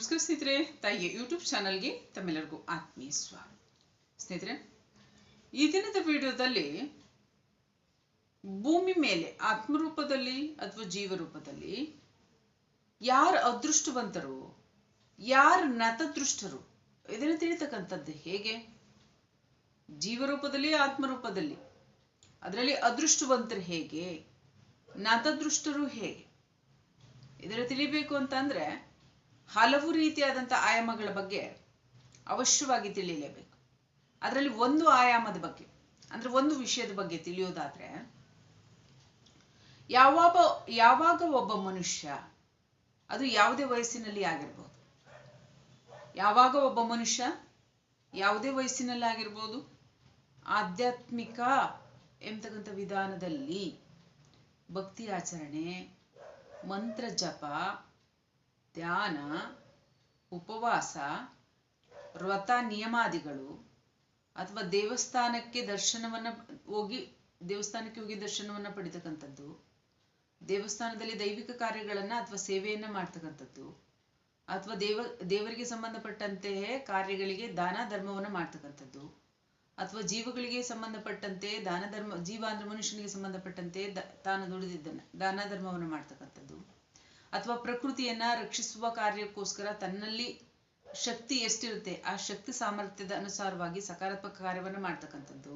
ನಮಸ್ಕಾರ ಸ್ನೇಹಿತರೆ, ತಾಯಿಯ ಯೂಟ್ಯೂಬ್ ಚಾನಲ್ಗೆ ತಮ್ಮೆಲ್ಲರಿಗೂ ಆತ್ಮೀಯ ಸ್ವಾಗತ. ಸ್ನೇಹಿತರೆ, ಈ ದಿನದ ವಿಡಿಯೋದಲ್ಲಿ ಭೂಮಿ ಮೇಲೆ ಆತ್ಮರೂಪದಲ್ಲಿ ಅಥವಾ ಜೀವರೂಪದಲ್ಲಿ ಯಾರು ಅದೃಷ್ಟವಂತರು, ಯಾರು ನತದೃಷ್ಟರು, ಇದನ್ನು ತಿಳಿತಕ್ಕಂಥದ್ದು ಹೇಗೆ? ಜೀವರೂಪದಲ್ಲಿ, ಆತ್ಮರೂಪದಲ್ಲಿ, ಅದರಲ್ಲಿ ಅದೃಷ್ಟವಂತರು ಹೇಗೆ, ನತದೃಷ್ಟರು ಹೇಗೆ? ಇದರ ತಿಳಿಬೇಕು ಅಂತಂದ್ರೆ ಹಲವು ರೀತಿಯಾದಂಥ ಆಯಾಮಗಳ ಬಗ್ಗೆ ಅವಶ್ಯವಾಗಿ ತಿಳಿಯಲೇಬೇಕು. ಅದರಲ್ಲಿ ಒಂದು ಆಯಾಮದ ಬಗ್ಗೆ, ಅಂದ್ರೆ ಒಂದು ವಿಷಯದ ಬಗ್ಗೆ ತಿಳಿಯೋದಾದ್ರೆ, ಯಾವಾಗ ಯಾವಾಗ ಒಬ್ಬ ಮನುಷ್ಯ, ಅದು ಯಾವುದೇ ವಯಸ್ಸಿನಲ್ಲಿ ಆಗಿರ್ಬೋದು. ಯಾವಾಗ ಒಬ್ಬ ಮನುಷ್ಯ ಯಾವುದೇ ವಯಸ್ಸಿನಲ್ಲಿ ಆಗಿರ್ಬೋದು, ಆಧ್ಯಾತ್ಮಿಕ ಎಂತಕ್ಕಂಥ ವಿಧಾನದಲ್ಲಿ ಭಕ್ತಿ ಆಚರಣೆ, ಮಂತ್ರ ಜಪ ಧ್ಯಾನ, ಉಪವಾಸ, ವ್ರತ ನಿಯಮಾದಿಗಳು ಅಥವಾ ದೇವಸ್ಥಾನಕ್ಕೆ ದರ್ಶನವನ್ನ ಹೋಗಿ, ದೇವಸ್ಥಾನಕ್ಕೆ ಹೋಗಿ ದರ್ಶನವನ್ನ ಪಡಿತಕ್ಕಂಥದ್ದು, ದೇವಸ್ಥಾನದಲ್ಲಿ ದೈವಿಕ ಕಾರ್ಯಗಳನ್ನ ಅಥವಾ ಸೇವೆಯನ್ನ ಮಾಡ್ತಕ್ಕಂಥದ್ದು, ಅಥವಾ ದೇವ, ದೇವರಿಗೆ ಸಂಬಂಧಪಟ್ಟಂತೆ ಕಾರ್ಯಗಳಿಗೆ ದಾನ ಧರ್ಮವನ್ನ ಮಾಡ್ತಕ್ಕಂಥದ್ದು, ಅಥವಾ ಜೀವಗಳಿಗೆ ಸಂಬಂಧಪಟ್ಟಂತೆ ದಾನ ಧರ್ಮ ಜೀವ ಅಂದ್ರೆ ಮನುಷ್ಯನಿಗೆ ಸಂಬಂಧಪಟ್ಟಂತೆ ತಾನು ದುಡಿದಿದ್ದನ್ನ ದಾನ ಧರ್ಮವನ್ನು ಮಾಡ್ತಕ್ಕಂಥದ್ದು. ಅಥವಾ ಪ್ರಕೃತಿಯನ್ನ ರಕ್ಷಿಸುವ ಕಾರ್ಯಕ್ಕೋಸ್ಕರ ತನ್ನಲ್ಲಿ ಶಕ್ತಿ ಎಷ್ಟಿರುತ್ತೆ, ಆ ಶಕ್ತಿ ಸಾಮರ್ಥ್ಯದ ಅನುಸಾರವಾಗಿ ಸಕಾರಾತ್ಮಕ ಕಾರ್ಯವನ್ನು ಮಾಡ್ತಕ್ಕಂಥದ್ದು.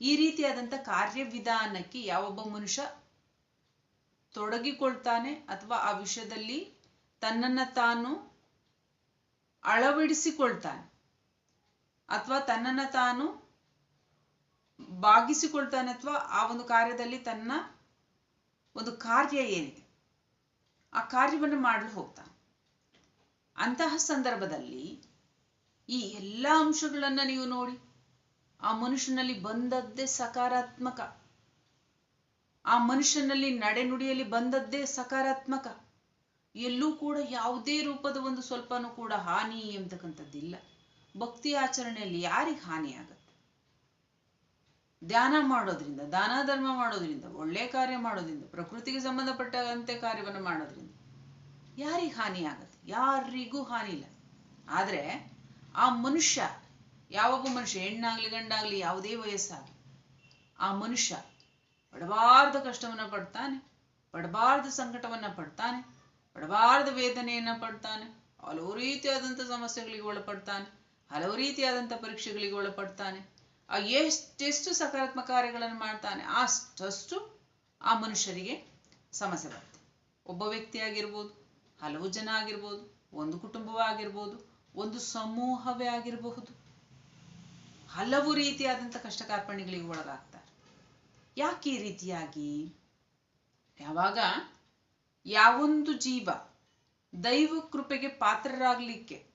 ಈ ರೀತಿಯಾದಂಥ ಕಾರ್ಯವಿಧಾನಕ್ಕೆ ಯಾವೊಬ್ಬ ಮನುಷ್ಯ ತೊಡಗಿಕೊಳ್ತಾನೆ ಅಥವಾ ಆ ವಿಷಯದಲ್ಲಿ ತನ್ನನ್ನ ತಾನು ಅಳವಡಿಸಿಕೊಳ್ತಾನೆ ಅಥವಾ ತನ್ನನ್ನ ತಾನು ಬಾಗಿಸಿಕೊಳ್ತಾನೆ ಅಥವಾ ಆ ಒಂದು ಕಾರ್ಯದಲ್ಲಿ ತನ್ನ ಒಂದು ಕಾರ್ಯ ಏನಿದೆ ಆ ಕಾರ್ಯವನ್ನು ಮಾಡಲು ಹೋಗ್ತಾನೆ. ಅಂತಹ ಸಂದರ್ಭದಲ್ಲಿ ಈ ಎಲ್ಲ ಅಂಶಗಳನ್ನು ನೀವು ನೋಡಿ, ಆ ಮನುಷ್ಯನಲ್ಲಿ ಬಂದದ್ದೇ ಸಕಾರಾತ್ಮಕ. ಆ ಮನುಷ್ಯನಲ್ಲಿ ನಡೆನುಡಿಯಲ್ಲಿ ಬಂದದ್ದೇ ಸಕಾರಾತ್ಮಕ. ಎಲ್ಲೂ ಕೂಡ ಯಾವುದೇ ರೂಪದ ಒಂದು ಸ್ವಲ್ಪನೂ ಕೂಡ ಹಾನಿ ಎಂಬತಕ್ಕಂಥದ್ದಿಲ್ಲ. ಭಕ್ತಿ ಆಚರಣೆಯಲ್ಲಿ ಯಾರಿಗೆ ಹಾನಿ ಧ್ಯಾನ ಮಾಡೋದ್ರಿಂದ ದಾನ ಧರ್ಮ ಮಾಡೋದ್ರಿಂದ, ಒಳ್ಳೆ ಕಾರ್ಯ ಮಾಡೋದ್ರಿಂದ, ಪ್ರಕೃತಿಗೆ ಸಂಬಂಧಪಟ್ಟಂತೆ ಕಾರ್ಯವನ್ನು ಮಾಡೋದ್ರಿಂದ ಯಾರಿಗೆ ಹಾನಿ ಆಗುತ್ತೆ ಯಾರಿಗೂ ಹಾನಿ ಇಲ್ಲ. ಆದರೆ ಆ ಮನುಷ್ಯ ಯಾವೊಬ್ಬ ಮನುಷ್ಯ ಹೆಣ್ಣಾಗ್ಲಿ ಗಂಡಾಗ್ಲಿ ಯಾವುದೇ ವಯಸ್ಸಾಗಲಿ, ಆ ಮನುಷ್ಯ ಪಡಬಾರ್ದ ಕಷ್ಟವನ್ನ ಪಡ್ತಾನೆ, ಪಡಬಾರ್ದ ಸಂಕಟವನ್ನ ಪಡ್ತಾನೆ, ಪಡಬಾರ್ದ ವೇದನೆಯನ್ನ ಪಡ್ತಾನೆ, ಹಲವು ರೀತಿಯಾದಂಥ ಸಮಸ್ಯೆಗಳಿಗೆ ಒಳಪಡ್ತಾನೆ, ಹಲವು ರೀತಿಯಾದಂಥ ಪರೀಕ್ಷೆಗಳಿಗೆ ಒಳಪಡ್ತಾನೆ ಎಷ್ಟೆಷ್ಟು ಸಕಾರಾತ್ಮಕ ಕಾರ್ಯಗಳನ್ನು ಮಾಡ್ತಾನೆ ಅಷ್ಟು ಆ ಮನುಷ್ಯರಿಗೆ ಸಮಸ್ಯೆ ಬರುತ್ತೆ. ಒಬ್ಬ ವ್ಯಕ್ತಿ ಆಗಿರ್ಬೋದು, ಹಲವು ಜನ ಆಗಿರ್ಬೋದು, ಒಂದು ಕುಟುಂಬವೇ ಆಗಿರ್ಬೋದು, ಒಂದು ಸಮೂಹವೇ ಆಗಿರಬಹುದು. ಹಲವು ರೀತಿಯಾದಂಥ ಕಷ್ಟ ಕಾರ್ಪಣ್ಯಗಳಿಗೆ ಒಳಗಾಗ್ತಾರೆ. ಯಾಕೆ ಈ ರೀತಿಯಾಗಿ? ಯಾವಾಗ ಯಾವೊಂದು ಜೀವ ದೈವ ಕೃಪೆಗೆ ಪಾತ್ರರಾಗಲಿಕ್ಕೆ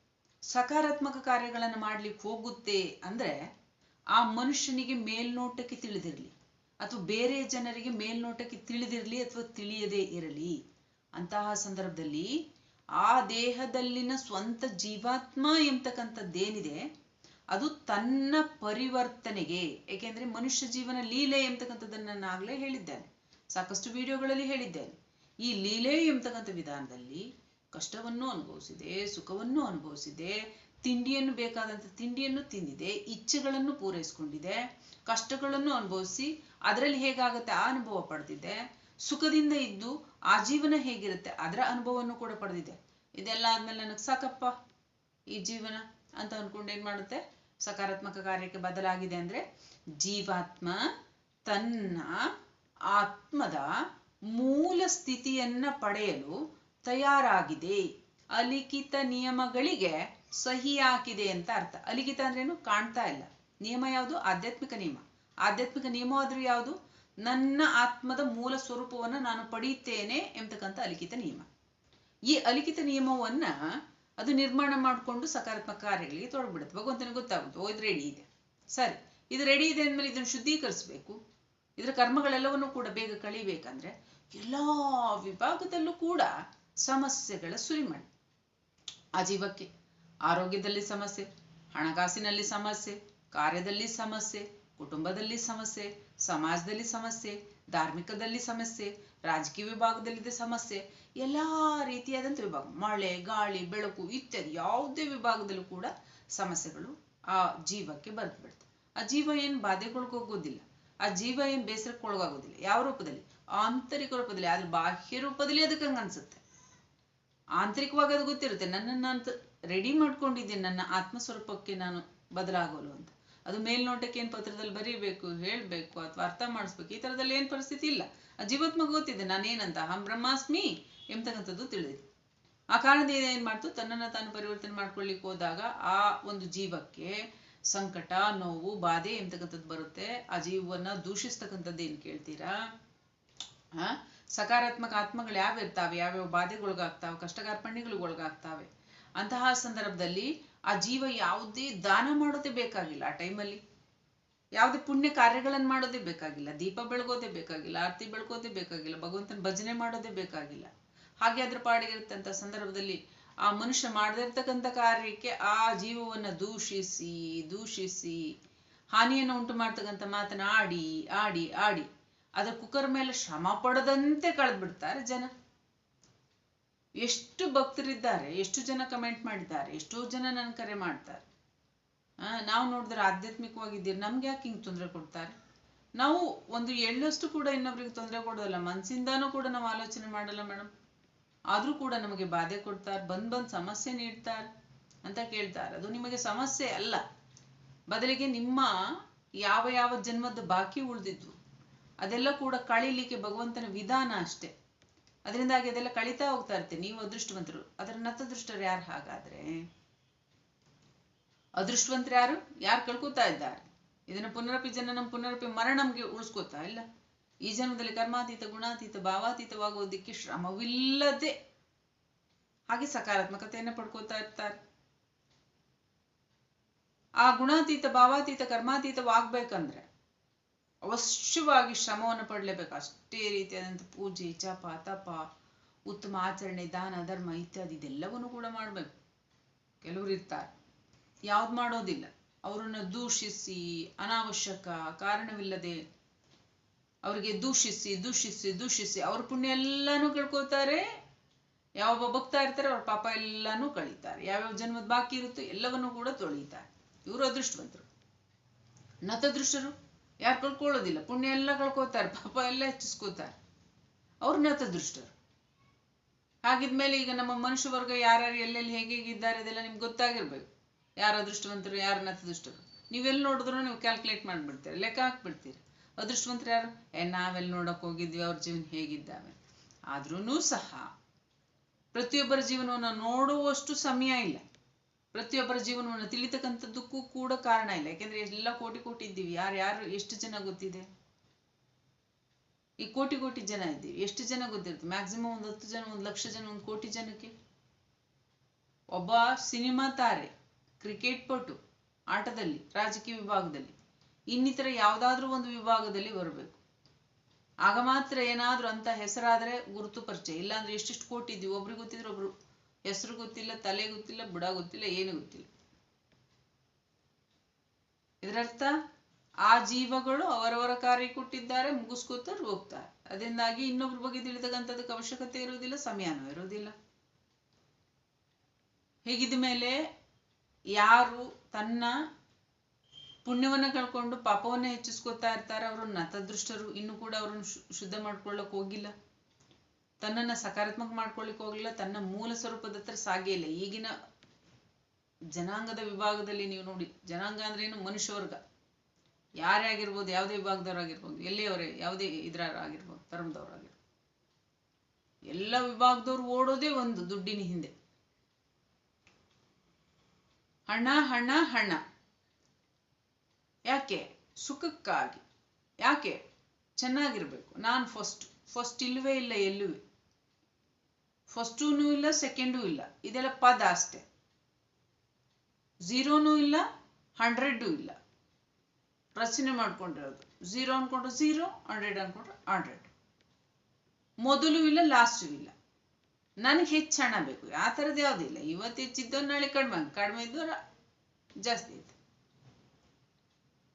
ಸಕಾರಾತ್ಮಕ ಕಾರ್ಯಗಳನ್ನು ಮಾಡಲಿಕ್ಕೆ ಹೋಗುತ್ತೆ ಅಂದ್ರೆ ಆ ಮನುಷ್ಯನಿಗೆ ಮೇಲ್ನೋಟಕ್ಕೆ ತಿಳಿದಿರಲಿ ಅಥವಾ ಬೇರೆ ಜನರಿಗೆ ಮೇಲ್ನೋಟಕ್ಕೆ ತಿಳಿದಿರಲಿ ಅಥವಾ ತಿಳಿಯದೇ ಇರಲಿ, ಅಂತಹ ಸಂದರ್ಭದಲ್ಲಿ ಆ ದೇಹದಲ್ಲಿನ ಸ್ವಂತ ಜೀವಾತ್ಮ ಎಂಬತಕ್ಕಂಥದ್ದೇನಿದೆ, ಅದು ತನ್ನ ಪರಿವರ್ತನೆಗೆ, ಏಕೆಂದ್ರೆ ಮನುಷ್ಯ ಜೀವನ ಲೀಲೆ ಎಂಬತಕ್ಕಂಥದ್ದನ್ನ ನಾನು ಆಗ್ಲೇ ಹೇಳಿದ್ದೇನೆ, ಸಾಕಷ್ಟು ವಿಡಿಯೋಗಳಲ್ಲಿ ಹೇಳಿದ್ದೇನೆ. ಈ ಲೀಲೆ ಎಂಬತಕ್ಕಂಥ ವಿಧಾನದಲ್ಲಿ ಕಷ್ಟವನ್ನು ಅನುಭವಿಸಿದೆ, ಸುಖವನ್ನು ಅನುಭವಿಸಿದೆ ತಿಂಡಿಯನ್ನು ಬೇಕಾದಂಥ ತಿಂಡಿಯನ್ನು ತಿಂದಿದೆ, ಇಚ್ಛೆಗಳನ್ನು ಪೂರೈಸ್ಕೊಂಡಿದೆ, ಕಷ್ಟಗಳನ್ನು ಅನುಭವಿಸಿ ಅದರಲ್ಲಿ ಹೇಗಾಗುತ್ತೆ ಆ ಅನುಭವ ಪಡೆದಿದೆ, ಸುಖದಿಂದ ಇದ್ದು ಆ ಜೀವನ ಹೇಗಿರುತ್ತೆ ಅದರ ಅನುಭವವನ್ನು ಕೂಡ ಪಡೆದಿದೆ. ಇದೆಲ್ಲ ಆದ್ಮೇಲೆ ನನಗೆ ಸಾಕಪ್ಪ ಈ ಜೀವನ ಅಂತ ಅನ್ಕೊಂಡು ಏನ್ ಮಾಡುತ್ತೆ? ಸಕಾರಾತ್ಮಕ ಕಾರ್ಯಕ್ಕೆ ಬದಲಾಗಿದೆ ಅಂದ್ರೆ ಜೀವಾತ್ಮ ತನ್ನ ಆತ್ಮದ ಮೂಲ ಸ್ಥಿತಿಯನ್ನ ಪಡೆಯಲು ತಯಾರಾಗಿದೆ. ಅಲಿಖಿತ ನಿಯಮಗಳಿಗೆ ಸಹಿ ಹಾಕಿದೆ ಅಂತ ಅರ್ಥ. ಅಲಿಖಿತ ಅಂದ್ರೇನು ಕಾಣ್ತಾ ಇಲ್ಲ. ನಿಯಮ ಯಾವುದು? ಆಧ್ಯಾತ್ಮಿಕ ನಿಯಮ. ಆಧ್ಯಾತ್ಮಿಕ ನಿಯಮ ಆದ್ರೂ ಯಾವುದು? ನನ್ನ ಆತ್ಮದ ಮೂಲ ಸ್ವರೂಪವನ್ನ ನಾನು ಪಡೆಯುತ್ತೇನೆ ಎಂಬತಕ್ಕಂಥ ಅಲಿಖಿತ ನಿಯಮ. ಈ ಅಲಿಖಿತ ನಿಯಮವನ್ನ ಅದು ನಿರ್ಮಾಣ ಮಾಡಿಕೊಂಡು ಸಕಾರಾತ್ಮಕ ಕಾರ್ಯಗಳಿಗೆ ತೊಡಗ್ಬಿಡುತ್ತೆ. ಭಗವಂತನಿಗೆ ಗೊತ್ತಾಗುತ್ತೆ, ಓ, ಇದು ರೆಡಿ ಇದೆ. ಸರಿ, ಇದು ರೆಡಿ ಇದೆ ಅಂದ್ಮೇಲೆ ಇದನ್ನು ಶುದ್ಧೀಕರಿಸಬೇಕು. ಇದರ ಕರ್ಮಗಳೆಲ್ಲವನ್ನೂ ಕೂಡ ಬೇಗ ಕಳಿಬೇಕಂದ್ರೆ ಎಲ್ಲಾ ವಿಭಾಗದಲ್ಲೂ ಕೂಡ ಸಮಸ್ಯೆಗಳ ಸುರಿಮಳೆ ಆ ಜೀವಕ್ಕೆ ಆರೋಗ್ಯದಲ್ಲಿ ಸಮಸ್ಯೆ, ಹಣಕಾಸಿನಲ್ಲಿ ಸಮಸ್ಯೆ, ಕಾರ್ಯದಲ್ಲಿ ಸಮಸ್ಯೆ, ಕುಟುಂಬದಲ್ಲಿ ಸಮಸ್ಯೆ, ಸಮಾಜದಲ್ಲಿ ಸಮಸ್ಯೆ, ಧಾರ್ಮಿಕದಲ್ಲಿ ಸಮಸ್ಯೆ, ರಾಜಕೀಯ ವಿಭಾಗದಲ್ಲಿದೆ ಸಮಸ್ಯೆ, ಎಲ್ಲಾ ರೀತಿಯಾದಂಥ ವಿಭಾಗ, ಮಳೆ, ಗಾಳಿ, ಬೆಳಕು, ಇತ್ಯಾದಿ ಯಾವುದೇ ವಿಭಾಗದಲ್ಲೂ ಕೂಡ ಸಮಸ್ಯೆಗಳು ಆ ಜೀವಕ್ಕೆ ಬಂದ್ಬಿಡ್ತವೆ ಬಿಡ್ತವೆ ಆ ಜೀವ ಏನ್ ಬಾಧೆಗೊಳಗೋಗೋದಿಲ್ಲ ಆ ಜೀವ ಏನ್ ಬೇಸರಕ್ಕೆ ಒಳಗಾಗೋದಿಲ್ಲ, ಯಾವ ರೂಪದಲ್ಲಿ? ಆಂತರಿಕ ರೂಪದಲ್ಲಿ, ಆದ್ರೆ ಬಾಹ್ಯ ರೂಪದಲ್ಲಿ ಅದಕ್ಕೆ ಹಂಗ ಅನ್ಸುತ್ತೆ ಆಂತರಿಕವಾಗಿ ಅದು ಗೊತ್ತಿರುತ್ತೆ. ನನ್ನನ್ನು ಅಂತ ರೆಡಿ ಮಾಡ್ಕೊಂಡಿದ್ದೀನಿ ನನ್ನ ಆತ್ಮಸ್ವರೂಪಕ್ಕೆ ನಾನು ಬದಲಾಗೋಲು ಅಂತ. ಅದು ಮೇಲ್ನೋಟಕ್ಕೆ ಏನು ಪತ್ರದಲ್ಲಿ ಬರೀಬೇಕು, ಹೇಳಬೇಕು, ಅಥವಾ ಅರ್ಥ ಮಾಡಿಸ್ಬೇಕು, ಈ ಥರದಲ್ಲಿ ಏನು ಪರಿಸ್ಥಿತಿ ಇಲ್ಲ. ಆ ಜೀವಾತ್ಮ ಗೊತ್ತಿದೆ, ನಾನೇನಂತ? ಹಂ ಬ್ರಹ್ಮಾಸ್ಮಿ ಎಂಬತಕ್ಕಂಥದ್ದು ತಿಳಿದಿದೆ ಆ ಕಾರಣದಿಂದ ಏನು ಮಾಡ್ತು? ತನ್ನನ್ನ ತಾನು ಪರಿವರ್ತನೆ ಮಾಡ್ಕೊಳ್ಳಿಕ್ಕೆ ಹೋದಾಗ ಆ ಒಂದು ಜೀವಕ್ಕೆ ಸಂಕಟ, ನೋವು, ಬಾಧೆ ಎಂಬತಕ್ಕಂಥದ್ದು ಬರುತ್ತೆ. ಆ ಜೀವವನ್ನ ದೂಷಿಸ್ತಕ್ಕಂಥದ್ದು ಏನು ಕೇಳ್ತೀರಾ? ಆ ಸಕಾರಾತ್ಮಕ ಆತ್ಮಗಳು ಯಾವ ಇರ್ತಾವೆ ಯಾವ್ಯಾವ ಬಾಧೆಗೊಳಗಾಗ್ತಾವೆ ಕಷ್ಟ ಕಾರ್ಪಣ್ಯಗಳಿಗೆ ಒಳಗಾಗ್ತಾವೆ ಅಂತಹ ಸಂದರ್ಭದಲ್ಲಿ ಆ ಜೀವ ಯಾವುದೇ ದಾನ ಮಾಡೋದೇ ಬೇಕಾಗಿಲ್ಲ ಆ ಟೈಮಲ್ಲಿ. ಯಾವುದೇ ಪುಣ್ಯ ಕಾರ್ಯಗಳನ್ನು ಮಾಡೋದೇ ಬೇಕಾಗಿಲ್ಲ. ದೀಪ ಬೆಳಗೋದೇ ಬೇಕಾಗಿಲ್ಲ, ಆರತಿ ಬೆಳಗೋದೇ ಬೇಕಾಗಿಲ್ಲ, ಭಗವಂತನ ಭಜನೆ ಮಾಡೋದೇ ಬೇಕಾಗಿಲ್ಲ. ಹಾಗೆ ಅದ್ರ ಪಾಡಿಗೆ ಅಂತ ಸಂದರ್ಭದಲ್ಲಿ ಆ ಮನುಷ್ಯ ಮಾಡದಿರ್ತಕ್ಕಂಥ ಕಾರ್ಯಕ್ಕೆ ಆ ಜೀವವನ್ನ ದೂಷಿಸಿ ದೂಷಿಸಿ, ಹಾನಿಯನ್ನು ಉಂಟು ಮಾಡ್ತಕ್ಕಂಥ ಮಾತನ್ನ ಆಡಿ ಆಡಿ ಆಡಿ. ಅದರ ಕುಕ್ಕರ್ ಮೇಲೆ ಶ್ರಮ ಪಡದಂತೆ ಕಳೆದ್ಬಿಡ್ತಾರೆ ಜನ. ಎಷ್ಟು ಭಕ್ತರಿದ್ದಾರೆ, ಎಷ್ಟು ಜನ ಕಮೆಂಟ್ ಮಾಡಿದ್ದಾರೆ, ಎಷ್ಟೋ ಜನ ನನ್ ಕರೆ ಮಾಡ್ತಾರೆ. ನಾವು ನೋಡಿದ್ರೆ ಆಧ್ಯಾತ್ಮಿಕವಾಗಿದ್ದೀರಿ, ನಮ್ಗೆ ಯಾಕೆ ಹಿಂಗೆ ತೊಂದರೆ ಕೊಡ್ತಾರೆ? ನಾವು ಒಂದು ಎಳ್ಳಷ್ಟು ಕೂಡ ಇನ್ನೊಬ್ರಿಗೆ ತೊಂದರೆ ಕೊಡೋದಲ್ಲ, ಮನ್ಸಿಂದಾನೂ ಕೂಡ ನಾವು ಆಲೋಚನೆ ಮಾಡಲ್ಲ ಮೇಡಮ್ ಆದ್ರೂ ಕೂಡ ನಮಗೆ ಬಾಧೆ ಕೊಡ್ತಾರೆ, ಬಂದ್ ಬಂದ್ ಸಮಸ್ಯೆ ನೀಡ್ತಾರೆ ಅಂತ ಕೇಳ್ತಾರೆ. ಅದು ನಿಮಗೆ ಸಮಸ್ಯೆ ಅಲ್ಲ. ಬದಲಿಗೆ ನಿಮ್ಮ ಯಾವ ಯಾವ ಜನ್ಮದ ಬಾಕಿ ಉಳಿದಿದ್ವು ಅದೆಲ್ಲ ಕೂಡ ಕಳೀಲಿಕ್ಕೆ ಭಗವಂತನ ವಿಧಾನ ಅಷ್ಟೇ. ಅದರಿಂದಾಗಿ ಅದೆಲ್ಲ ಕಳೀತಾ ಹೋಗ್ತಾ ಇರುತ್ತೆ. ನೀವು ಅದೃಷ್ಟವಂತರು. ಅದರ ನತದೃಷ್ಟರು ಯಾರು ಹಾಗಾದ್ರೆ? ಅದೃಷ್ಟವಂತರು ಯಾರು? ಯಾರು ಕಳ್ಕೊತಾ ಇದ್ದಾರೆ? ಇದನ್ನ ಪುನರಪಿ ಜನನಂ, ಪುನರಪಿ ಮರಣಂಗೆ ಉಳಿಸ್ಕೋತಾ ಇಲ್ಲ. ಈ ಜನ್ಮದಲ್ಲಿ ಕರ್ಮಾತೀತ, ಗುಣಾತೀತ ಭಾವಾತೀತವಾಗೋದಿಕ್ಕೆ ಶ್ರಮವಿಲ್ಲದೆ ಹಾಗೆ ಸಕಾರಾತ್ಮಕತೆಯನ್ನು ಪಡ್ಕೋತಾ ಇರ್ತಾರೆ. ಆ ಗುಣಾತೀತ, ಭಾವಾತೀತ, ಕರ್ಮಾತೀತವಾಗ್ಬೇಕಂದ್ರೆ ಅವಶ್ಯವಾಗಿ ಶ್ರಮವನ್ನು ಪಡಲೇಬೇಕು. ಅಷ್ಟೇ ರೀತಿಯಾದಂಥ ಪೂಜೆ, ಜಪ, ತಪ, ಉತ್ತಮ ಆಚರಣೆ, ದಾನ, ಧರ್ಮ ಇತ್ಯಾದಿ ಇದೆಲ್ಲವನ್ನು ಕೂಡ ಮಾಡಬೇಕು. ಕೆಲವರು ಇರ್ತಾರೆ. ಯಾವ್ದು ಮಾಡೋದಿಲ್ಲ. ಅವರನ್ನ ದೂಷಿಸಿ, ಅನಾವಶ್ಯಕ, ಕಾರಣವಿಲ್ಲದೆ ಅವರಿಗೆ ದೂಷಿಸಿ ದೂಷಿಸಿ ದೂಷಿಸಿ ಅವ್ರ ಪುಣ್ಯ ಎಲ್ಲಾನು ಕಳ್ಕೊತಾರೆ ಯಾವೊಬ್ಬ ಭಕ್ತಾ ಇರ್ತಾರೆ, ಅವ್ರ ಪಾಪ ಎಲ್ಲಾನು ಕಳೀತಾರೆ. ಯಾವ್ಯಾವ ಜನ್ಮದ ಬಾಕಿ ಇರುತ್ತೋ ಎಲ್ಲವನ್ನೂ ಕೂಡ ತೊಳೀತಾರೆ. ಇವರು ಅದೃಷ್ಟವಂತರು. ನತದೃಷ್ಟರು. ಯಾರು ಕಳ್ಕೊಳ್ಳೋದಿಲ್ಲ. ಪುಣ್ಯ ಎಲ್ಲ ಕಳ್ಕೋತಾರೆ. ಪಾಪ ಎಲ್ಲ ಹೆಚ್ಚಿಸ್ಕೋತಾರೆ. ತ ದೃಷ್ಟರು ಹಾಗಿದ್ಮೇಲೆ ಈಗ ನಮ್ಮ ಮನುಷ್ಯ ವರ್ಗ ಯಾರ್ಯಾರು ಎಲ್ಲೆಲ್ಲಿ ಹೇಗೆ ಹೇಗಿದ್ದಾರೆ ಅದೆಲ್ಲ ನಿಮ್ಗೆ ಗೊತ್ತಾಗಿರ್ಬೇಕು. ಯಾರು ಅದೃಷ್ಟವಂತರು, ಯಾರು ನತದೃಷ್ಟರು. ನೀವೆಲ್ಲಿ ನೋಡಿದ್ರು ನೀವು ಕ್ಯಾಲ್ಕುಲೇಟ್ ಮಾಡ್ಬಿಡ್ತೀರಿ. ಲೆಕ್ಕ ಹಾಕ್ಬಿಡ್ತೀರಿ. ಅದೃಷ್ಟವಂತರು ಯಾರು? ಏ, ನಾವೆಲ್ಲ ನೋಡಕ್ ಹೋಗಿದ್ವಿ, ಅವ್ರ ಜೀವನ ಹೇಗಿದ್ದಾವೆ. ಆದ್ರೂ ಸಹ ಪ್ರತಿಯೊಬ್ಬರ ಜೀವನವನ್ನು ನೋಡುವಷ್ಟು ಸಮಯ ಇಲ್ಲ. ಪ್ರತಿಯೊಬ್ಬರ ಜೀವನವನ್ನು ತಿಳಿತಕ್ಕಂಥದ್ದಕ್ಕೂ ಕೂಡ ಕಾರಣ ಇಲ್ಲ. ಯಾಕೆಂದ್ರೆ ಎಲ್ಲ ಕೋಟಿ ಕೋಟಿ ಇದ್ದೀವಿ. ಯಾರು ಯಾರು ಎಷ್ಟು ಜನ ಗೊತ್ತಿದೆ? ಈ ಕೋಟಿ ಕೋಟಿ ಜನ ಇದ್ದೀವಿ. ಎಷ್ಟು ಜನ ಗೊತ್ತಿರುತ್ತೆ? ಮ್ಯಾಕ್ಸಿಮಮ್ ಒಂದು ಹತ್ತು ಜನ, ಒಂದು ಲಕ್ಷ ಜನ, ಒಂದು ಕೋಟಿ ಜನಕ್ಕೆ? ಒಬ್ಬ ಸಿನಿಮಾ ತಾರೆ, ಕ್ರಿಕೆಟ್ ಪಟು, ಆಟದಲ್ಲಿ, ರಾಜಕೀಯ ವಿಭಾಗದಲ್ಲಿ, ಇನ್ನಿತರ ಯಾವ್ದಾದ್ರೂ ಒಂದು ವಿಭಾಗದಲ್ಲಿ ಬರಬೇಕು. ಆಗ ಮಾತ್ರ ಏನಾದ್ರೂ ಅಂತ ಹೆಸರಾದ್ರೆ ಗುರುತು ಪರಿಚಯ. ಇಲ್ಲಾಂದ್ರೆ ಎಷ್ಟೆಷ್ಟು ಕೋಟಿ ಇದ್ದೀವಿ? ಒಬ್ರಿಗೆ ಗೊತ್ತಿದ್ರೆ ಒಬ್ರು ಹೆಸರು ಗೊತ್ತಿಲ್ಲ, ತಲೆ ಗೊತ್ತಿಲ್ಲ, ಬುಡ ಗೊತ್ತಿಲ್ಲ, ಏನು ಗೊತ್ತಿಲ್ಲ. ಇದರರ್ಥ, ಆ ಜೀವಗಳು ಅವರವರ ಕಾರ್ಯ ಕೊಟ್ಟಿದ್ದಾರೆ ಮುಗಿಸ್ಕೋತಾರೆ ಹೋಗ್ತಾರೆ. ಅದರಿಂದಾಗಿ ಇನ್ನೊಬ್ರ ಬಗ್ಗೆ ತಿಳಿತಕ್ಕಂಥದಕ್ಕೆ ಅವಶ್ಯಕತೆ ಇರುವುದಿಲ್ಲ, ಸಮಯನೂ ಇರುವುದಿಲ್ಲ. ಹೀಗಿದ ಮೇಲೆ ಯಾರು ತನ್ನ ಪುಣ್ಯವನ್ನ ಕಳ್ಕೊಂಡು ಪಾಪವನ್ನ ಹೆಚ್ಚಿಸ್ಕೊತಾ ಇರ್ತಾರೆ, ಅವರು ನತದೃಷ್ಟರು, ಇನ್ನು ಕೂಡ ಅವರನ್ನು ಶುದ್ಧ ಮಾಡ್ಕೊಳ್ಳೋಕೆ ಹೋಗಿಲ್ಲ. ತನ್ನನ್ನ ಸಕಾರಾತ್ಮಕ ಮಾಡ್ಕೊಳ್ಳಿಕ್ಕೆ ಹೋಗ್ಲಿಲ್ಲ, ತನ್ನ ಮೂಲ ಸ್ವರೂಪದ ಹತ್ರ ಸಾಗೇ ಇಲ್ಲ. ಈಗಿನ ಜನಾಂಗದ ವಿಭಾಗದಲ್ಲಿ ನೀವು ನೋಡಿ, ಜನಾಂಗ ಅಂದ್ರೆ ಏನು? ಮನುಷ್ಯ ವರ್ಗ ಯಾರೇ ಆಗಿರ್ಬೋದು, ಯಾವುದೇ ವಿಭಾಗದವರಾಗಿರ್ಬೋದು, ಎಲ್ಲಿಯವರೇ, ಯಾವುದೇ ಇದ್ರಾಗಿರ್ಬೋದು ಧರ್ಮದವರಾಗಿರ್ಬೋದು. ಎಲ್ಲ ವಿಭಾಗದವ್ರು ಓಡೋದೇ ಒಂದು, ದುಡ್ಡಿನ ಹಿಂದೆ. ಹಣ ಹಣ ಹಣ. ಯಾಕೆ? ಸುಖಕ್ಕಾಗಿ. ಯಾಕೆ? ಚೆನ್ನಾಗಿರ್ಬೇಕು. ನಾನು ಫಸ್ಟ್ ಫಸ್ಟ್ ಇಲ್ವೇ ಇಲ್ಲ ಎಲ್ಲೂ ಫಸ್ಟೂ ಇಲ್ಲ ಸೆಕೆಂಡೂ ಇಲ್ಲ. ಇದೆಲ್ಲ ಪದ ಅಷ್ಟೆ. ಝೀರೋನೂ ಇಲ್ಲ, ಹಂಡ್ರೆಡ್ಡು ಇಲ್ಲ. ರಚನೆ ಮಾಡ್ಕೊಂಡಿರೋದು. ಝೀರೋ ಅನ್ಕೊಂಡ್ರೆ ಝೀರೋ, ಹಂಡ್ರೆಡ್ ಅನ್ಕೊಂಡ್ರೆ ಹಂಡ್ರೆಡ್. ಮೊದಲು ಇಲ್ಲ, ಲಾಸ್ಟು ಇಲ್ಲ. ನನಗೆ ಹೆಚ್ಚು ಹಣ ಬೇಕು. ಆ ಥರದ್ದು ಯಾವುದೂ ಇಲ್ಲ. ಇವತ್ತು ಹೆಚ್ಚಿದ್ದೋ ನಾಳೆ ಕಡಿಮೆ ಕಡಿಮೆ ಇದ್ದು ಜಾಸ್ತಿ ಇತ್ತು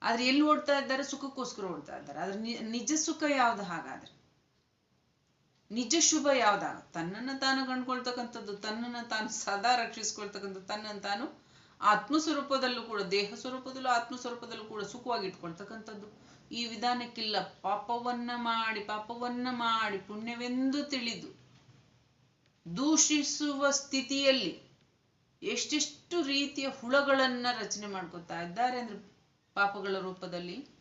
ಆದ್ರೆ ಎಲ್ಲಿ ಓಡ್ತಾ ಇದ್ದಾರೆ? ಸುಖಕ್ಕೋಸ್ಕರ ಓಡ್ತಾ ಇದ್ದಾರೆ. ಆದ್ರೆ ನಿಜ ಸುಖ ಯಾವ್ದು ಹಾಗಾದ್ರೆ? ನಿಜ ಶುಭ ಯಾವ್ದ? ತನ್ನನ್ನು ತಾನು ಕಂಡ್ಕೊಳ್ತಕ್ಕಂಥದ್ದು, ತನ್ನನ್ನು ತಾನು ಸದಾ ರಕ್ಷಿಸ್ಕೊಳ್ತಕ್ಕಂಥದ್ದು, ತನ್ನನ್ನು ತಾನು ಆತ್ಮ ಸ್ವರೂಪದಲ್ಲೂ ಕೂಡ, ದೇಹ ಸ್ವರೂಪದಲ್ಲೂ ಆತ್ಮ ಸ್ವರೂಪದಲ್ಲೂ ಕೂಡ ಸುಖವಾಗಿ ಇಟ್ಕೊಳ್ತಕ್ಕಂಥದ್ದು. ಈ ವಿಧಾನಕ್ಕಿಲ್ಲ. ಪಾಪವನ್ನ ಮಾಡಿ ಪಾಪವನ್ನ ಮಾಡಿ ಪುಣ್ಯವೆಂದು ತಿಳಿದು ದೂಷಿಸುವ ಸ್ಥಿತಿಯಲ್ಲಿ ಎಷ್ಟೆಷ್ಟು ರೀತಿಯ ಹುಳಗಳನ್ನ ರಚನೆ ಮಾಡ್ಕೊತಾ ಇದ್ದಾರೆ ಅಂದ್ರೆ ಪಾಪಗಳ ರೂಪದಲ್ಲಿ.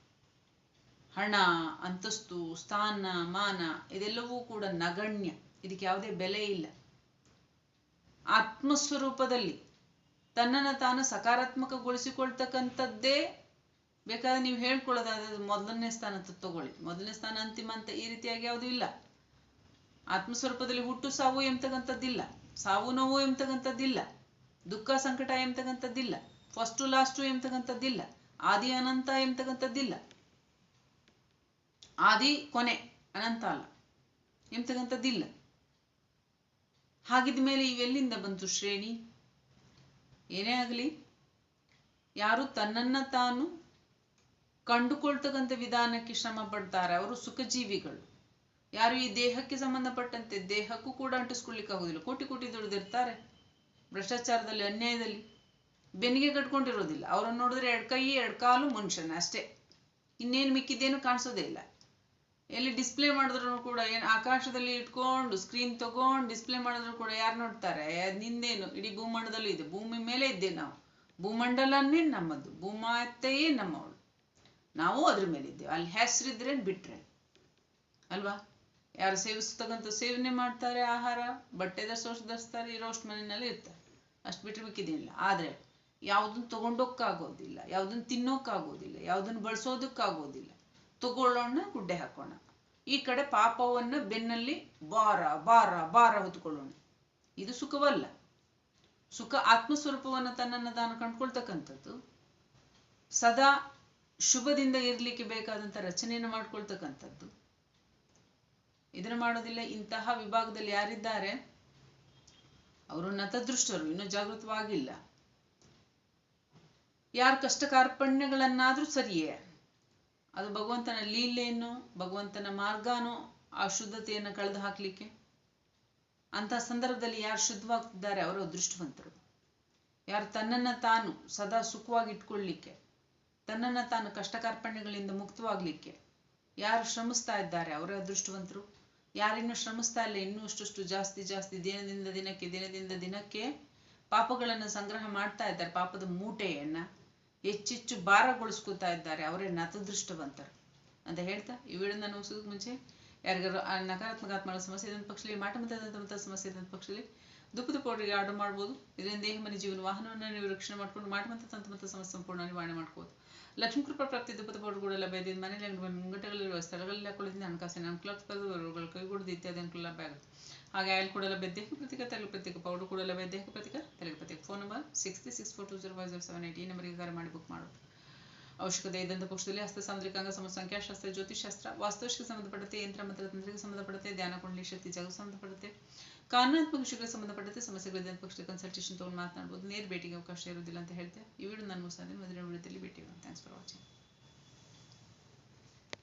ಹಣ, ಅಂತಸ್ತು, ಸ್ಥಾನ, ಮಾನ ಇದೆಲ್ಲವೂ ಕೂಡ ನಗಣ್ಯ. ಇದಕ್ಕೆ ಯಾವುದೇ ಬೆಲೆ ಇಲ್ಲ. ಆತ್ಮಸ್ವರೂಪದಲ್ಲಿ ತನ್ನನ್ನು ತಾನು ಸಕಾರಾತ್ಮಕಗೊಳಿಸಿಕೊಳ್ತಕ್ಕಂಥದ್ದೇ ಬೇಕಾದ್ರೆ ನೀವು ಹೇಳ್ಕೊಳ್ಳೋದಾದ್ರೆ ಮೊದಲನೇ ಸ್ಥಾನ ತಗೊಳ್ಳಿ. ಮೊದಲನೇ ಸ್ಥಾನ ಅಂತಿಮ ಅಂತ ಈ ರೀತಿಯಾಗಿ ಯಾವುದೂ ಇಲ್ಲ. ಆತ್ಮಸ್ವರೂಪದಲ್ಲಿ ಹುಟ್ಟು, ಸಾವು ಎಂಬತಕ್ಕಂಥದ್ದಿಲ್ಲ ಸಾವು, ನೋವು ಎಂಬತಕ್ಕಂಥದ್ದಿಲ್ಲ ದುಃಖ, ಸಂಕಟ ಎಂಬತಕ್ಕಂಥದ್ದಿಲ್ಲ ಫಸ್ಟು ಲಾಸ್ಟು ಎಂಬತಕ್ಕಂಥದ್ದಿಲ್ಲ ಆದಿ, ಅನಂತ ಎಂಬತಕ್ಕಂಥದ್ದಿಲ್ಲ ಆದಿ ಕೊನೆ, ಅನಂತ ಅಲ್ಲ. ಎಂತಕ್ಕಂಥದ್ದಿಲ್ಲ. ಹಾಗಿದ ಮೇಲೆ ಇವೆಲ್ಲಿಂದ ಬಂತು ಶ್ರೇಣಿ? ಏನೇ ಆಗಲಿ, ಯಾರು ತನ್ನನ್ನ ತಾನು ಕಂಡುಕೊಳ್ತಕ್ಕಂಥ ವಿಧಾನಕ್ಕೆ ಶ್ರಮ ಪಡ್ತಾರೆ ಅವರು ಸುಖಜೀವಿಗಳು. ಯಾರು ಈ ದೇಹಕ್ಕೆ ಸಂಬಂಧಪಟ್ಟಂತೆ ದೇಹಕ್ಕೂ ಕೂಡ ಅಂಟಿಸ್ಕೊಳ್ಲಿಕ್ಕೆ ಆಗೋದಿಲ್ಲ. ಕೋಟಿ ಕೋಟಿ ದುಡಿದಿರ್ತಾರೆ ಭ್ರಷ್ಟಾಚಾರದಲ್ಲಿ, ಅನ್ಯಾಯದಲ್ಲಿ. ಬೆನ್ನಿಗೆ ಕಟ್ಕೊಂಡಿರೋದಿಲ್ಲ. ಅವ್ರನ್ನ ನೋಡಿದ್ರೆ ಎರಡು ಕೈ ಎರಡು ಮನುಷ್ಯನ ಅಷ್ಟೇ. ಇನ್ನೇನು ಮಿಕ್ಕಿದ್ದೇನು ಕಾಣಿಸೋದೇ ಇಲ್ಲ. ಎಲ್ಲಿ ಡಿಸ್ಪ್ಲೇ ಮಾಡಿದ್ರು ಕೂಡ ಏನು ಆಕಾಶದಲ್ಲಿ ಇಟ್ಕೊಂಡು ಸ್ಕ್ರೀನ್ ತಗೊಂಡು ಡಿಸ್ಪ್ಲೇ ಮಾಡಿದ್ರು ಕೂಡ ಯಾರು ನೋಡ್ತಾರೆ? ನಿಂದೇನು? ಇಡೀ ಭೂಮಂಡದಲ್ಲೂ ಇದೆ. ಭೂಮಿ ಮೇಲೆ ಇದ್ದೆ ನಾವು. ಭೂಮಂಡಲನೇ ನಮ್ಮದು. ಭೂಮಾತೆಯೇ ನಮ್ಮವಳು. ನಾವು ಅದ್ರ ಮೇಲೆ ಇದ್ದೇವೆ. ಅಲ್ಲಿ ಹೆಸರಿದ್ರೆ ಬಿಟ್ರೆ? ಅಲ್ವಾ? ಯಾರು ಸೇವಿಸ್ತಕ್ಕಂಥ ಸೇವನೆ ಮಾಡ್ತಾರೆ ಆಹಾರ, ಬಟ್ಟೆ ಧರಿಸೋಷ್ಟು ಧರಿಸ್ತಾರೆ ಇರೋಷ್ಟು ಮನೆಯಲ್ಲಿ ಇರ್ತಾರೆ. ಅಷ್ಟು ಬಿಟ್ಟರೆ ಆದರೆ ಯಾವುದನ್ನು ತಗೊಂಡೋಕ್ಕಾಗೋದಿಲ್ಲ, ಯಾವುದನ್ನು ತಿನ್ನೋಕ್ಕಾಗೋದಿಲ್ಲ, ಯಾವುದನ್ನು ಬಳಸೋದಕ್ಕಾಗೋದಿಲ್ಲ. ತಗೊಳ್ಳೋಣ, ಗುಡ್ಡೆ ಹಾಕೋಣ. ಈ ಕಡೆ ಪಾಪವನ್ನ ಬೆನ್ನಲ್ಲಿ ಬಾರ ಬಾರ ಬಾರ ಹೊತ್ಕೊಳ್ಳೋಣ. ಇದು ಸುಖವಲ್ಲ. ಸುಖ ಆತ್ಮಸ್ವರೂಪವನ್ನು ತನ್ನನ್ನು ತಾನು ಕಂಡ್ಕೊಳ್ತಕ್ಕಂಥದ್ದು. ಸದಾ ಶುಭದಿಂದ ಇರಲಿಕ್ಕೆ ಬೇಕಾದಂಥ ರಚನೆಯನ್ನು ಮಾಡ್ಕೊಳ್ತಕ್ಕಂಥದ್ದು. ಇದನ್ನು ಮಾಡೋದಿಲ್ಲ. ಇಂತಹ ವಿಭಾಗದಲ್ಲಿ ಯಾರಿದ್ದಾರೆ? ಅವರು ನತದೃಷ್ಟರು, ಇನ್ನೂ ಜಾಗೃತವಾಗಿಲ್ಲ. ಯಾರು ಕಷ್ಟ ಕಾರ್ಪಣ್ಯಗಳನ್ನಾದ್ರೂ ಸರಿಯೇ. ಅದು ಭಗವಂತನ ಲೀಲೆಯನ್ನು, ಭಗವಂತನ ಮಾರ್ಗನೋ ಆ ಶುದ್ಧತೆಯನ್ನು ಕಳೆದು ಹಾಕಲಿಕ್ಕೆ? ಅಂತ ಸಂದರ್ಭದಲ್ಲಿ ಯಾರು ಶುದ್ಧವಾಗ್ತಿದ್ದಾರೆ? ಅವರು ಅದೃಷ್ಟವಂತರು ಯಾರು ತನ್ನನ್ನ ತಾನು ಸದಾ ಸುಖವಾಗಿ ಇಟ್ಕೊಳ್ಳಿಕ್ಕೆ ತನ್ನನ್ನ ತಾನು ಕಷ್ಟ ಕಾರ್ಪಣ್ಯಗಳಿಂದ ಮುಕ್ತವಾಗ್ಲಿಕ್ಕೆ ಯಾರು ಶ್ರಮಿಸ್ತಾ ಇದ್ದಾರೆ? ಅವರೇ ಅದೃಷ್ಟವಂತರು ಯಾರಿನ್ನೂ ಶ್ರಮಿಸ್ತಾ ಇಲ್ಲ. ಇನ್ನೂ ಅಷ್ಟು ಜಾಸ್ತಿ ಜಾಸ್ತಿ ದಿನದಿಂದ ದಿನಕ್ಕೆ ದಿನದಿಂದ ದಿನಕ್ಕೆ ಪಾಪಗಳನ್ನು ಸಂಗ್ರಹ ಮಾಡ್ತಾ ಇದ್ದಾರೆ. ಪಾಪದ ಮೂಟೆಯನ್ನ. ಹೆಚ್ಚೆಚ್ಚು ಭಾರಗೊಳಿಸ್ಕೊತಾ ಇದ್ದಾರೆ, ಅವರೇ ನತದೃಷ್ಟವಂತರು ಅಂತ ಹೇಳ್ತಾ ಈ ವಿಡಿಯೋನ ಮುಗಿಸೋದಕ್ಕೆ ಮುಂಚೆ ಯಾರಿಗಾರು ನಕಾರಾತ್ಮಕ ಆತ್ಮಗಳ ಸಮಸ್ಯೆ ಇದ್ದಂಥ ಪಕ್ಷದಲ್ಲಿ, ಮಾಟ ಮತದಂಥ ಸಮಸ್ಯೆ ಇದ್ದಂಥ ಪಕ್ಷದಲ್ಲಿ ದುಃಖದ ಪೌಡರಿಗೆ ಆರ್ಡರ್ ಮಾಡ್ಬೋದು. ಇದರಿಂದ ದೇಹ, ಮನೆ, ಜೀವನ, ವಾಹನವನ್ನು ನೀವು ರಕ್ಷಣೆ ಮಾಡ್ಕೊಂಡು ಮಾಟ ಮತ್ತು ತಂತ್ರಮಂತ ಸಮಸ್ಯೆ ಸಂಪೂರ್ಣ ನಿವಾರಣೆ ಮಾಡ್ಕೋದು ಲಕ್ಷ್ಮೀ ಕೃಪಾ ಪ್ರಾಪ್ತಿ ದುಪ್ಪದ ಪೌಡರ್ ಕೂಡ ಲಭ್ಯ ಇದೆ. ಮನೆಯಲ್ಲಿ ಮುಂಗಟ್ಟಗಳಿರುವ ಸ್ಥಳಗಳಲ್ಲಿ ಹಾಕೊಳ್ಳೋದ್ರಿಂದ ಹಣಕಾಸಿನ ಅನುಕೂಲ ಕೈಗೂಡದು ಇತ್ಯಾದಿ ಅನುಕೂಲ ಲಭ್ಯ ಆಗುತ್ತೆ. ಹಾಗೆ ಆಯಿಲ್ ಕೂಡ ಪ್ರತಿಕ ತಲೆ ಪ್ರತ್ಯೇಕ ಪೌಡರ್ ಕೂಡ ಲಭ್ಯ ದೇಹ ಪ್ರತಿಕ ತಲೆ ಪ್ರತಿಕ. Phone number six three six four two zero five zero seven eight ಈ ನಂಬರಿಗೆ ಕರೆ ಮಾಡಿ ಬುಕ್ ಮಾಡೋದು ಅವಶ್ಯಕತೆ ಇದ್ದಂಥ ಪಕ್ಷದಲ್ಲಿ ಹಸ್ತ ಸಾಂದ್ರಿಕಾಂಗ ಸಮ ಸಂಖ್ಯಾಶಾಸ್ತ್ರ ಜ್ಯೋತಿಷಾಸ್ತ್ರ ವಾಸ್ತುಶಕ್ಕೆ ಸಂಬಂಧಪಟ್ಟಂತೆ, ಯಂತ್ರ, ಮಂತ್ರ, ತಂತ್ರಕ್ಕೆ ಸಂಬಂಧಪಟ್ಟಂತೆ, ಧ್ಯಾನ, ಕುಂಡಲಿ, ಶಕ್ತಿ ಜಾಗ ಸಂಬಂಧಪಟ್ಟಂತೆ, ಕಾನೂನಾತ್ಮಕ ವಿಷಯಗಳಿಗೆ ಸಂಬಂಧಪಟ್ಟಂತೆ ಸಮಸ್ಯೆಗಳಿದ್ದಂಥ ಪಕ್ಷದ ಕನ್ಸಲ್ಟೇಷನ್ ತೊಗೊಂಡು ಮಾತನಾಡ್ಬೋದು. ನೇರ ಭೇಟಿಗೆ ಅವಕಾಶ ಇರೋದಿಲ್ಲ ಅಂತ ಹೇಳ್ತೆ. ಈ ವಿಡಿಯೋ ನಾನು ಮುಸಾದಿನ ಮೊದಲಿನ ವಿಡಿಯೋದಲ್ಲಿ ಭೇಟಿ ಥ್ಯಾಂಕ್ಸ್ ಫಾರ್ ವಾಚಿಂಗ್